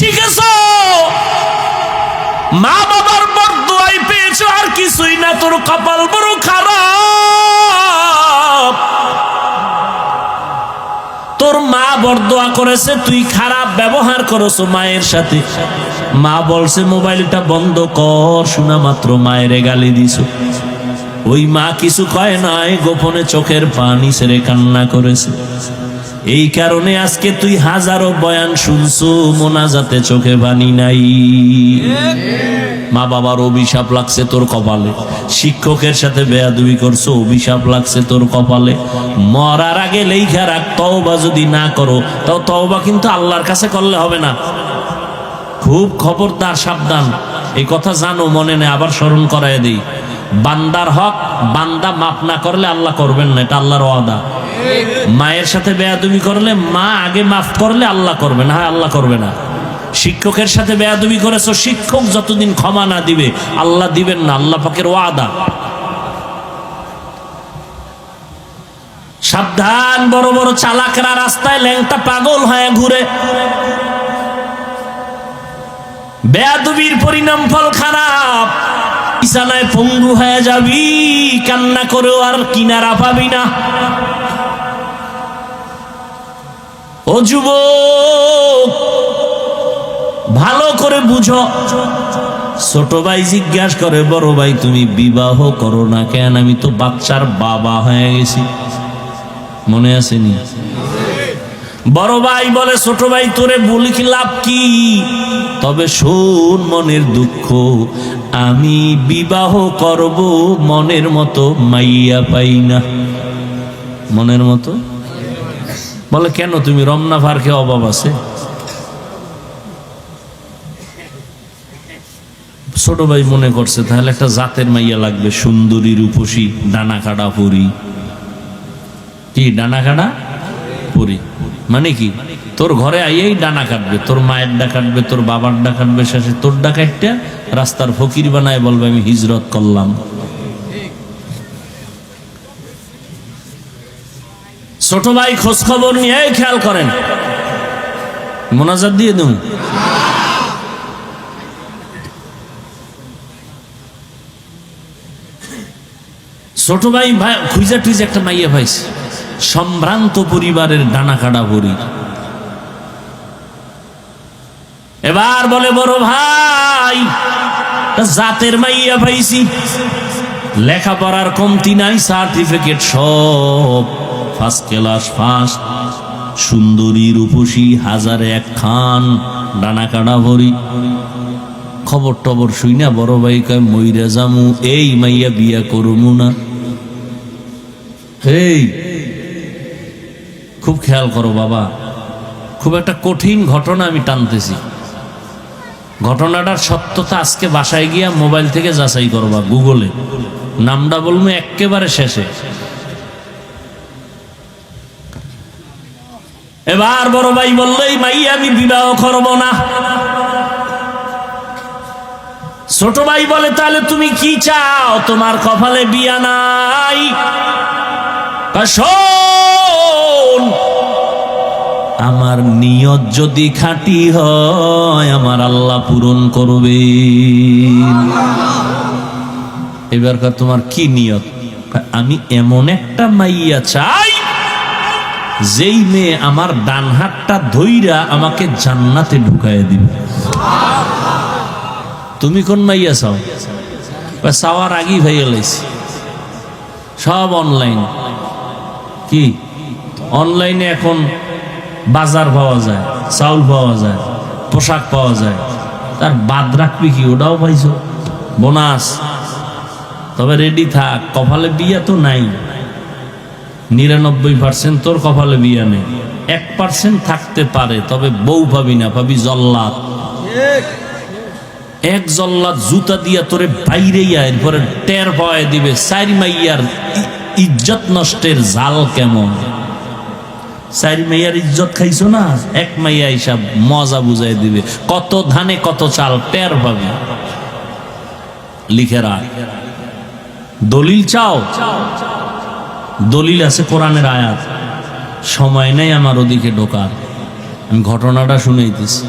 শিখেছ? মা বাবার বরদোয়াই পেয়েছ, আর কিছুই না, তোর কপাল বড় খারাপ। তোর মা বরদোয়া করেছে, তুই খারাপ ব্যবহার করেছ মায়ের সাথে। মা বলছে, মোবাইলটা বন্ধ কর, শোনা মাত্র মায়ের গালি দিছো। ওই মা কিছু কয় নাই, গোপনে চোখের পানি ছেড়ে কান্না করেছে। এই কারণে আজকে তুই হাজারো বয়ান শুনছো, মোনাজাতে চোখে বানি নাই। মা বাবার অভিশাপ লাগছে তোর কপালে। শিক্ষকের সাথে বেয়াদুবি করছ, অভিশাপ লাগছে তোর কপালে। মরার আগে লেখা রাখ, তওবা যদি না করো, তাও তওবা কিন্তু আল্লাহর কাছে করলে হবে না। খুব খবরদার, সাবধান। এই কথা জানো, মনে নেই, আবার স্মরণ করাই দিই। বান্দার হক, বান্দা মাপ না করলে আল্লাহ করবেন না, এটা আল্লাহর ওয়াদা। মায়ের সাথে বেয়াদুবি করলে মা আগে মাফ করলে আল্লাহ করবে না হ্যাঁ আল্লাহ করবে না। শিক্ষকের সাথে বেয়াদুবি করেছ, শিক্ষক যতদিন ক্ষমা না দিবে, আল্লাহ দিবেন না, আল্লাহ পাকের ওয়াদা। সাবধান, বড় বড় চালাকরা রাস্তায় ল্যাংটা পাগল হয়ে ঘুরে। বেয়াদুবির পরিণাম ফল খারাপ। বিছানায় পঙ্গু হয়ে যাবি, কান্না করেও আর কিনারা পাবি না। যুবক, ভালো করে বুঝো। ছোট ভাই জিজ্ঞাসা করে, বড় ভাই, তুমি বিবাহ করো না কেন? আমি তো বাচ্চার বাবা হয়ে গেছি। মনে আসেনি বড় ভাই বলে, ছোট ভাই, তোরে বলি লাভ কি? তবে শোন, মনের দুঃখ। আমি বিবাহ করব মনের মতো, মাইয়া পাই না। মনের মতো? বলে, কেন তুমি রমনা ফারকে অভাব আছে? ছোট ভাই মনে করছে, তাহলে একটা জাতের মাইয়া লাগবে, সুন্দরী, রূপসী, ডানা কাটা পরি। কি, ডানা কাটা? পরি। মানে কি? তোর ঘরে আইয়েই ডানা কাটবে, তোর মায়ের ডা কাটবে, তোর বাবার ডা কাটবে, শেষে তোর ডা কাটটা রাস্তার ফকির বানায় বলবে, আমি হিজরত করলাম। ছোট ভাই খোঁজ খবর নিয়ে খেয়াল করেন। মোনাজাত দিয়ে দেন ছোট ভাই খুঁজা টুইজা একটা মাইয়া পাইছে। সম্ভ্রান্ত পরিবারের ডানা কাটা পরি এবার বলে, বড় ভাই জাতের মাইয়া পাইছি। লেখাপড়ার কমতি নাই, সার্টিফিকেট সব ফার্স্ট ক্লাস, ফার্স্ট। সুন্দরী রূপসী, হাজারে এক খান, ডানা কাটা ভরি। খবর টবর শুই না, বড় ভাই কয়, মইরা জামু এই মাইয়া বিয়া করমু না। এই খুব খেয়াল করো বাবা, খুব একটা কঠিন ঘটনা আমি টানতেছি। ঘটনাটার সত্যতা আজকে বাসায় গিয়া মোবাইল থেকে যাচাই করবা, গুগলে। নামটা বলব একেবারে শেষে। এবার বড় ভাই বললেই মাই আমি বিবাহ করব না। ছোট ভাই বলে, তাহলে তুমি কি চাও? তোমার কপালে বিয়া নাই। আমার নিয়ত যদি খাঁটি হয়, আমার আল্লাহ পূরণ করবে। এবারকার তোমার কি নিয়ত? আমি এমন একটা মাইয়া চাই যেই মেয়ে আমার ডান হাতটা ধইরা আমাকে জান্নাতে ঢুকাইয়া দিবে। তুমি কোন মাইয়া চাও? চাওয়ার আগেই ভাইয়া লাইছি। সব অনলাইন। কি? অনলাইনে এখন বাজার পাওয়া যায়, চাউল পাওয়া যায়, পোশাক পাওয়া যায়। তার বাদ রাখবি কি? ওটাও পাইছো? বোনাস। তবে রেডি থাক, কপালে বিয়া তো নাই। নিরানব্বই পার্সেন্ট তোর কপালে বিয়া নেই। এক পার্সেন্ট থাকতে পারে, তবে বউ পাবি না, পাবি জল্লাদ। এক জল্লাদ জুতা দিয়া তোরে বাইরে এরপরে টের পাওয়ায় দিবে, চারি মাইয়ার ইজ্জত নষ্টের জাল কেমন? চারি মাইয়ার ইজ্জত খাইছো না? এক মাইয়া হিসাব মজা বুঝাই দিবে, কত ধানে কত চাল, টের পাবে। লিখে রাখ। দলিল চাও? দলিল আছে কোরআনের আয়াত। সময় নেই আমার ওদিকে ঢোকার। আমি ঘটনাটা শুনেইতেছি